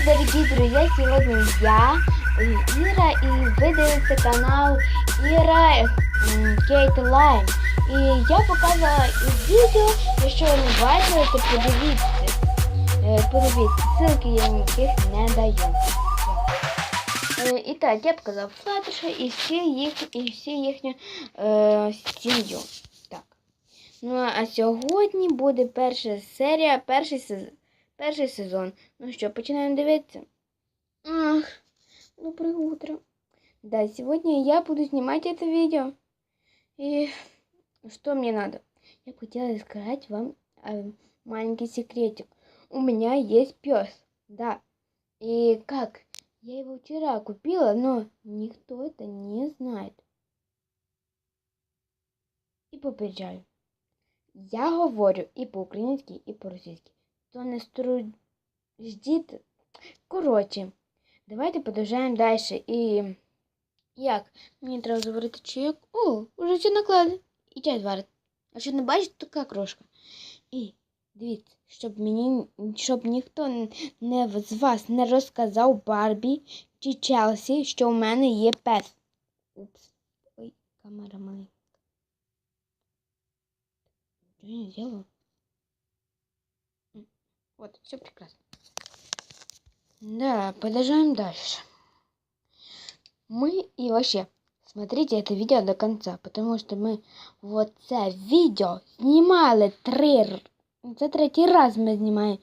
дорогие друзья! Сегодня я, э, Ира, и вы дивитесь канал Ира м, Кейт Лайм. І я показала відео, якщо ви не бачили, то подивіться. Е, Подивіться, ссылки я ніяких не даю. Е, І так, я показав Флаттерша і всі їх, і всі їхню е, сім'ю. Так. Ну а сьогодні буде перша серія, перший сезон. Перший сезон. Ну що, починаємо дивитися? Ах, доброе утро. Да, сегодня я буду снимать это видео. И что мне надо? Я бы хотела сказать вам э, маленький секретик. У меня есть пес, да. И как? Я его вчера купила, но никто это не знает. І попереджаю. Я говорю і по-українськи, і по-російськи. То не струждіть. Коротше, давайте продовжаємо далі. І як? Мені треба заварити чайок. О, уже все наклади. І чай зварити. А що не бачите, така крошка. І дивіться, щоб мені, щоб ніхто не з вас не розказав Барбі чи Челсі, що в мене є пес. Упс. Ой, камера маленька. Что я не сделала? М, Вот, все прекрасно. Да, продолжаем дальше. Мы и вообще, смотрите это видео до конца, потому что мы вот це видео знімали три, р- це третій раз ми знімаємо,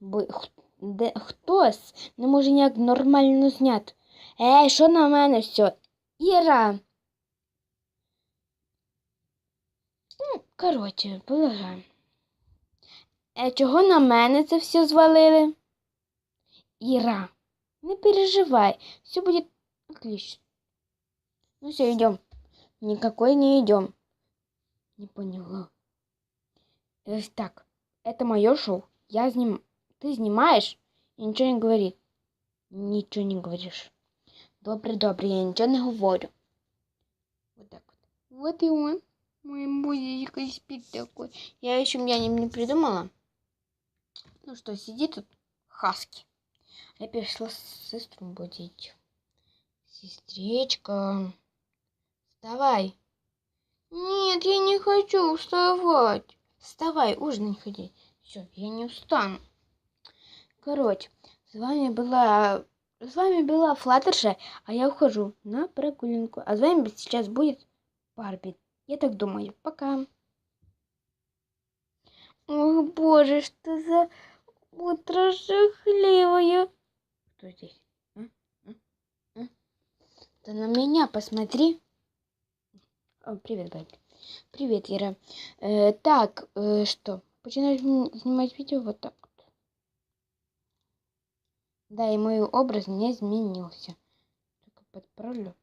бо х- де, хтось не може ніяк нормально зняти. Ей, що на мене все? Іра! Ну, коротше, продовжаємо. Е, чого на мене це все звалили? Іра, не переживай, все будет отлично. Ну все, идем. Никакой не идем. Не поняла. Э, так, это мое шоу. Я зним... Ты снимаешь и ничего не говори. Ничего не говоришь. Добре, добре, я ничего не говорю. Вот так вот. Вот и он. Мой бузик спит такой. Я еще мянем не придумала. Ну что, сиди тут, хаски. Я перешла сестру будить. Сестричка, вставай. Нет, я не хочу вставать. Вставай, ужинать ходи. Все, я не устану. Короче, с вами была... С вами была Флаттерша, а я ухожу на прогулянку. А с вами сейчас будет Барби. Я так думаю. Пока. Ох, боже, что за утро жахливое. Кто здесь? А? А? А? Да на меня посмотри. О, привет, Барби. Привет, Ира. Э, так, э, что? Начинаешь снимать видео вот так вот. Да, и мой образ не изменился. Только подправлю.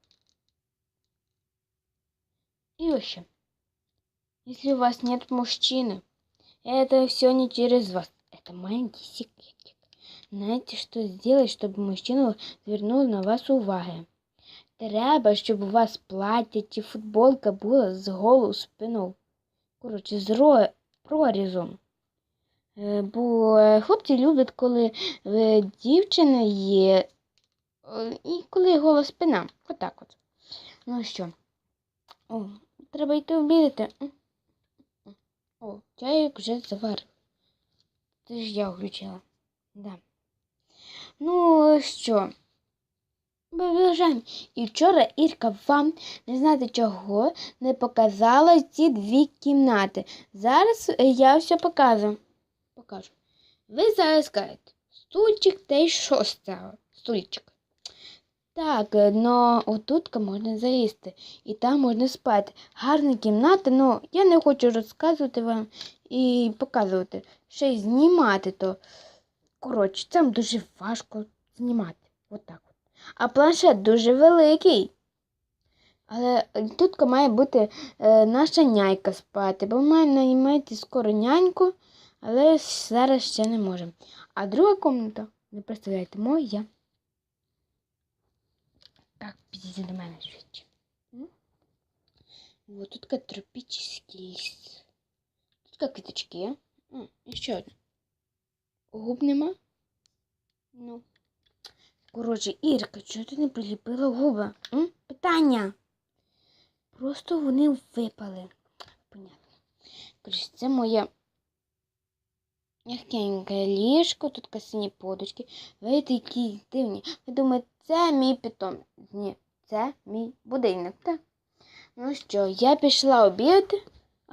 И вообще, если у вас нет мужчины, это все не через вас. Это маленький секретик. Знаєте, що зробити, щоб мужчина звернув на вас увагу? Треба, щоб у вас плаття чи футболка була з голою спиною. Коротше, з ро... прорізом. Е, Бо е, хлопці люблять, коли е, дівчина є е, і коли гола спина. Отак от. Ну що? О, треба йти обідати. О, чайок вже заварив. Це ж я включила. Да. Ну що? Продовжаємо. І вчора Ірка вам, не знати чого, не показала ці дві кімнати. Зараз е, я все показую. Покажу. Ви зараз кажете, стульчик та й що? Стульчик. Так, е, но отутка можна залізти і там можна спати. Гарна кімната, але я не хочу розказувати вам і показувати. Ще й знімати то. Коротше, там дуже важко знімати. Отак от. А планшет дуже великий. Але тут має бути е, наша няйка спати, бо має наймати скоро няньку, але зараз ще не можемо. А друга кімната, не представляєте, моя. Так, підійди до мене швидше. Вот тут как тропический ліс. Тут как квіточки. І ще одне. Губ нема? Ну, Коротше, Ірка, чого ти не приліпила губи? М? Питання. Просто вони випали. Понятно. Коротше, це моє м'якеньке ліжко, тут касині подочки. Ви такі дивні. Ви думаєте, це мій питом. Ні, це мій будильник, так? Ну що, я пішла обідати.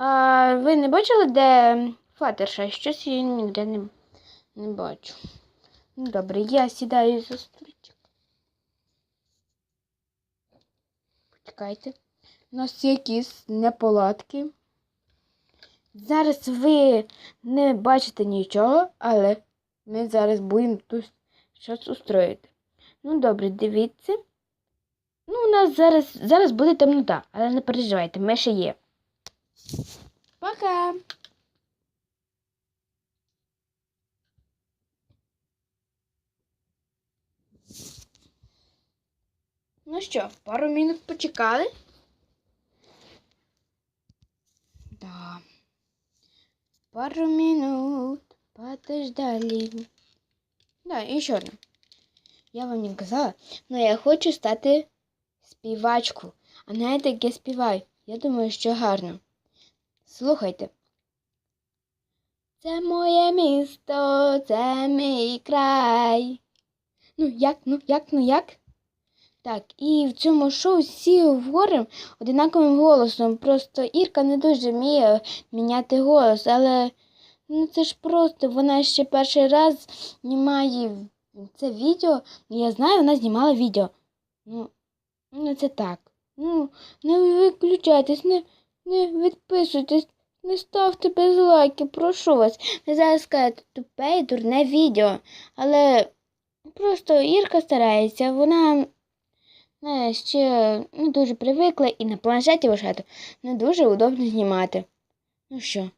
А ви не бачили, де Фатерша? Щось її ніде не, не бачу. Ну, добре, я сідаю за стульчик. Почекайте. У нас якісь неполадки. Зараз ви не бачите нічого, але ми зараз будемо тут щось устроїти. Ну, добре, дивіться. Ну, у нас зараз, зараз буде темнота, але не переживайте, ми ще є. Пока! Ну що, пару минут почекали? Да. Пару минут подождали. Да, і ще. Я вам не казала, але я хочу стати співачкою. А знаєте, як я співаю? Я думаю, що гарно. Слухайте. Це моє місто, це мій край. Ну як, ну як, ну як? Так, і в цьому шоу всі говоримо одинаковим голосом. Просто Ірка не дуже вміє міняти голос, але ну це ж просто, вона ще перший раз знімає це відео. Ну, Я знаю, вона знімала відео. Ну, ну це так. Ну, не виключайтесь, не, не відписуйтесь, не ставте без лайків, прошу вас. Ви зараз скажете тупе і дурне відео. Але просто Ірка старається, вона не, ще не дуже привикла і на планшеті вважати не дуже удобно знімати. Ну що?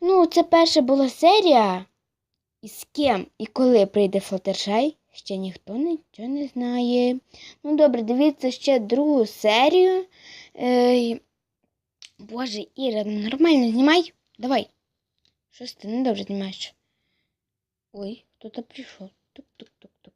Ну, це перша була серія. І з ким і коли прийде Флаттершай, ще ніхто нічого не знає. Ну, добре, дивіться ще другу серію. Е, Боже, Іра, нормально знімай. Давай. Щось не добре знімаєш. Ой, хто-то прийшов. Тук-тук-тук-тук.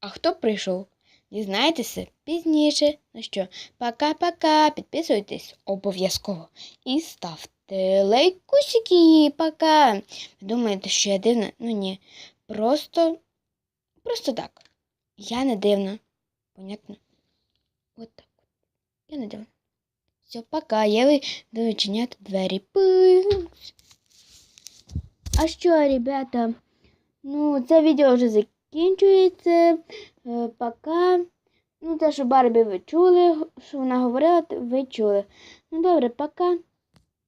А хто прийшов? Дізнайтеся пізніше. Ну що, пока-пока. Підписуйтесь обов'язково. І ставте лайкусики. Пока. Думаєте, що я дивна? Ну ні. Просто. Просто так. Я не дивна. Понятно? От так. Я не дивна. Все, пока. Я вийду двері. Пинкс. А що, ребята? Ну, це відео вже закінчується. Е, Пока. Ну, те, що Барбі ви чули, що вона говорила, ви чули. Ну, добре, пока.